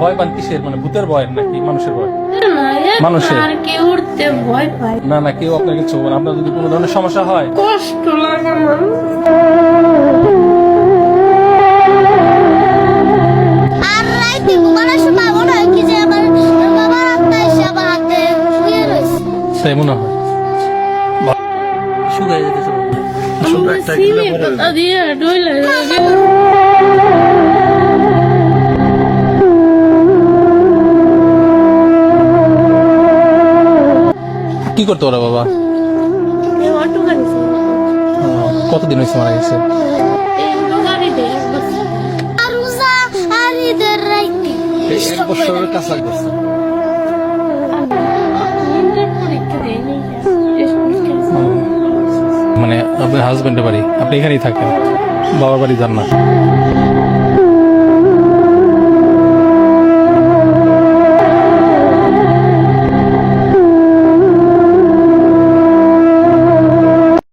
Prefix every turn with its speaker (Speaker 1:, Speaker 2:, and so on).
Speaker 1: ভয়
Speaker 2: পান কিসের মানে ভূতের ভয় নাকি? মানুষের ভয়? মানুষের?
Speaker 1: আর কি উঠতে ভয় পাই
Speaker 2: না না কেউ আপনাকে কিছু না। আপনার যদি কোনো ধরনের সমস্যা হয়?
Speaker 1: কষ্ট লাগে
Speaker 3: মনে হয়
Speaker 2: তাই মনে হয়।
Speaker 4: শুকায় যেতেছে।
Speaker 1: পাতা দিয়ে
Speaker 2: কি করতো ওরা বাবা? কতদিন হয়েছে মারা গেছে?
Speaker 1: এক
Speaker 4: বছরের কাজ
Speaker 2: মানে আপনার হাজবেন্ডের বাড়ি। আপনি এখানেই থাকেন। বাবার বাড়ি যান না